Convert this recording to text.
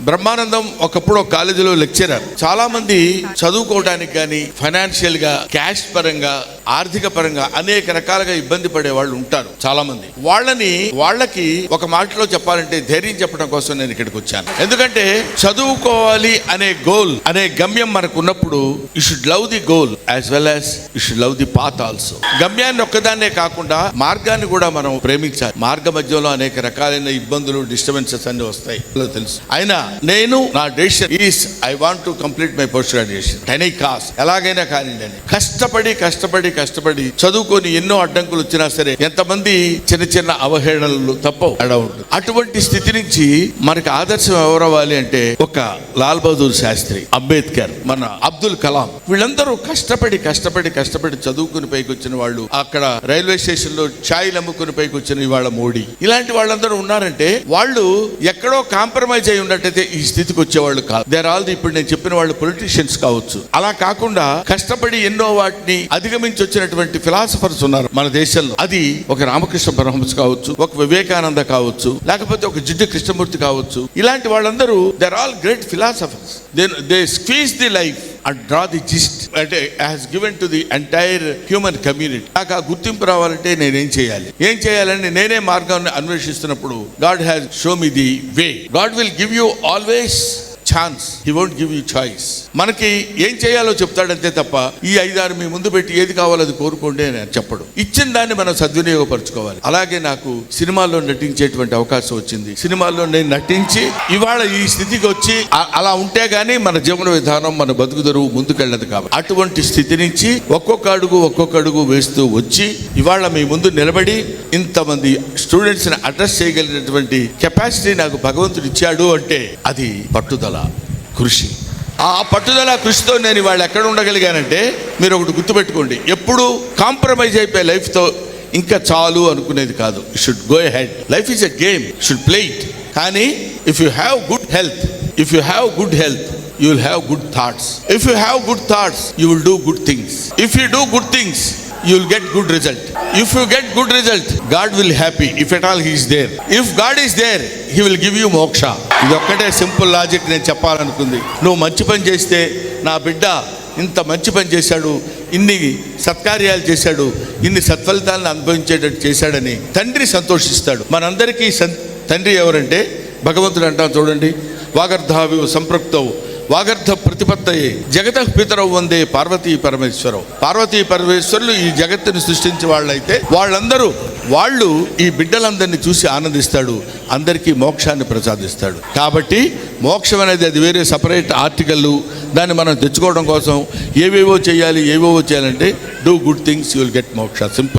బ్రహ్మానందం ఒకప్పుడు ఒక కాలేజీలో లెక్చరర్. చాలా మంది చదువుకోవడానికి కానీ ఫైనాన్షియల్గా క్యాష్ పరంగా ఆర్థిక పరంగా అనేక రకాలుగా ఇబ్బంది పడే వాళ్ళు ఉంటారు చాలా మంది వాళ్ళని వాళ్ళకి ఒక మాటలో చెప్పాలంటే ధైర్యం చెప్పడం కోసం నేను ఇక్కడికి వచ్చాను. ఎందుకంటే చదువుకోవాలి అనే గోల్ అనే గమ్యం మనకు ఉన్నప్పుడు you should love the goal as well as you should love the path also గమ్యాన్ని ఒక్కదాన్నే కాకుండా మార్గాన్ని కూడా మనం ప్రేమించాలి. మార్గ మధ్యలో అనేక రకాలైన ఇబ్బందులు డిస్టర్బెన్సెస్ అన్ని వస్తాయి. తెలుసు. అయినా నేను నా decision is I want to complete my post graduation any cost ఎలాగైనా కానీ కష్టపడి కష్టపడి కష్టపడి చదువుకొని ఎన్నో అడ్డంకులు వచ్చినా సరే ఎంతమంది చిన్న చిన్న అవహేళనలు తప్పవు. అటువంటి స్థితి నుంచి మనకి ఆదర్శం ఎవరవ్వాలి అంటే ఒక లాల్ బహదూర్ శాస్త్రి అంబేద్కర్ మన అబ్దుల్ కలాం. వీళ్ళందరూ కష్టపడి కష్టపడి కష్టపడి చదువుకుని పైకి వచ్చిన వాళ్ళు అక్కడ రైల్వే స్టేషన్లో ఛాయలు అమ్ముకుని పైకి వచ్చిన ఇవాళ మోడీ. ఇలాంటి వాళ్ళందరూ ఉన్నారంటే వాళ్ళు ఎక్కడో కాంప్రమైజ్ అయి ఉన్నట్టయితే ఈ స్థితికి వచ్చేవాళ్ళు కాదు. దేర్ ఆల్ ఇప్పుడు నేను చెప్పిన వాళ్ళు పొలిటీషియన్స్ కావచ్చు. అలా కాకుండా కష్టపడి ఎన్నో వాటిని అధిగమించి వచ్చినటువంటి ఫిలాసఫర్స్ ఉన్నారు మన దేశంలో. అది ఒక రామకృష్ణ పరమహంస కావచ్చు ఒక వివేకానంద కావచ్చు లేకపోతే ఒక జిడ్డు కృష్ణమూర్తి కావచ్చు. ఇలాంటి వాళ్ళందరూ they're all great philosophers they they squeeze the life and draw the gist అంటే has given to the entire human community నాకు ఆ గుర్తింపు రావాలంటే నేనేం చేయాలి? ఏం చేయాలని నేనే మార్గాన్ని అన్వేషిస్తున్నప్పుడు God has show me the way God will give you always chance he won't give you choice మనకి ఏం చేయాలో చెప్తాడంతే తప్ప ఈ ఐదారు మీ ముందు పెట్టి ఏది కావాలో అది కోరుకోండి అని చెప్పడు. ఇచ్చిన దాన్ని మనం సద్వినియోగపరచుకోవాలి. అలాగే నాకు సినిమాల్లో నటించేటువంటి అవకాశం వచ్చింది. సినిమాల్లో నేను నటించి ఇవాళ ఈ స్థితికి వచ్చి అలా ఉంటే గానీ మన జీవన విధానం మన బతుకుదరువు ముందుకెళ్ళదు కాబట్టి. అటువంటి స్థితి నుంచి ఒక్కొక్క అడుగు ఒక్కొక్క అడుగు వేస్తూ వచ్చి ఇవాళ మీ ముందు నిలబడి ఇంతమంది స్టూడెంట్స్ని అడ్రస్ చేయగలిగినటువంటి కెపాసిటీ నాకు భగవంతుడు ఇచ్చాడు అంటే అది పట్టుదల. కృషి. ఆ పట్టుదల కృషితో నేను వాళ్ళు ఎక్కడ ఉండగలిగానంటే మీరు ఒకటి గుర్తుపెట్టుకోండి. ఎప్పుడు కాంప్రమైజ్ అయిపోయే లైఫ్తో ఇంకా చాలు అనుకునేది కాదు. Should go head life is a game should play it కానీ if you have good health if you have good health you will have good thoughts if you have good thoughts you will do good things if you do good things you'll get good result if you get good result God will happy if at all he's there if God is there is will give you మోక్ష ఇది ఒక్కటే simple logic నేను చెప్పాలనుకుంది. నువ్వు మంచి పని చేస్తే నా బిడ్డ ఇంత మంచి పని చేశాడు ఇన్ని సత్కార్యాలు చేశాడు ఇన్ని సత్ఫలితాలను అనుభవించేటట్టు చేశాడని తండ్రి సంతోషిస్తాడు. మనందరికీ సం- తండ్రి ఎవరంటే భగవంతుడు అంటాం చూడండి. వాగర్ధావి సంపృక్తవు వాగర్థ ప్రతిపత్తయే జగత పితరవు వందే పార్వతీ పరమేశ్వరం. పార్వతీ పరమేశ్వరులు ఈ జగత్తుని సృష్టించే వాళ్ళైతే వాళ్ళందరూ వాళ్ళు ఈ బిడ్డలందరినీ చూసి ఆనందిస్తాడు అందరికీ మోక్షాన్ని ప్రసాదిస్తాడు. కాబట్టి మోక్షం అనేది అది వేరే సపరేట్ ఆర్టికల్ దాన్ని మనం తెచ్చుకోవడం కోసం ఏవేవో చేయాలి ఏవేవో చేయాలంటే do good things you will get moksha. Simple